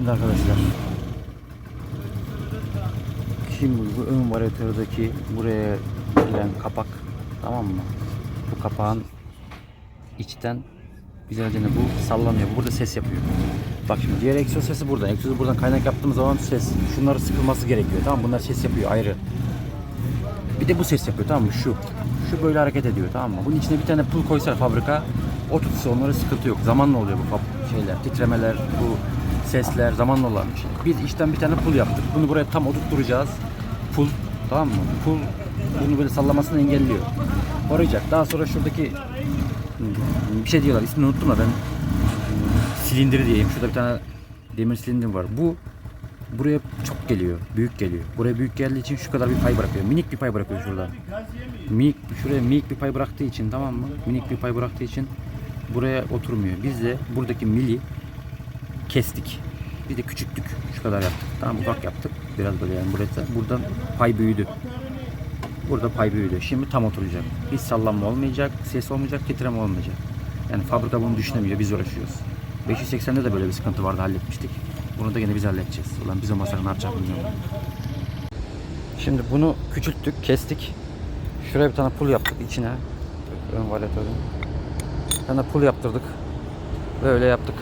Şimdi arkadaşlar. Şimdi bu ön varyatördeki buraya gelen kapak tamam mı? Bu kapağın içten güzelce bu sallanıyor. Bu burada ses yapıyor. Bak şimdi diğer egzoz sesi burada. Egzozu buradan kaynak yaptığımız zaman ses. Şunları sıkılması gerekiyor. Tamam? Bunlar ses yapıyor ayrı. Bir de bu ses yapıyor tamam mı? Şu. Şu böyle hareket ediyor tamam mı? Bunun içine bir tane pul koysa fabrika o tutsa onlara sıkıntı yok. Zamanla oluyor bu şeyler, titremeler, bu sesler zamanla olan bir şey. Biz işten bir tane pul yaptık. Bunu buraya tam oturtturacağız. Pul tamam mı? Pul bunu böyle sallamasını engelliyor. Koruyacak. Daha sonra şuradaki bir şey diyorlar. ismini unuttum da ben hmm, silindir diyeyim. Şurada bir tane demir silindir var. Bu buraya çok geliyor. Büyük geliyor. Buraya büyük geldiği için şu kadar bir pay bırakıyor. Minik bir pay bırakıyor şurada. Minik, şuraya minik bir pay bıraktığı için tamam mı? Minik bir pay bıraktığı için buraya oturmuyor. Biz de buradaki mili kestik. Bir de küçülttük. Şu kadar yaptık. Tamam ufak yaptık. Biraz böyle yani burası. Buradan pay büyüdü. Burada pay büyüdü. Şimdi tam oturacak. Hiç sallanma olmayacak, ses olmayacak, titreme olmayacak. Yani fabrika bunu düşünemiyor, biz uğraşıyoruz. 580'de de böyle bir sıkıntı vardı, halletmiştik. Bunu da yine biz halledeceğiz. Ulan biz olmasak ne yapacak bilmiyorum. Şimdi bunu küçülttük, kestik. Şuraya bir tane pul yaptık içine. Ön valetörün. Bir tane pul yaptırdık. Böyle yaptık.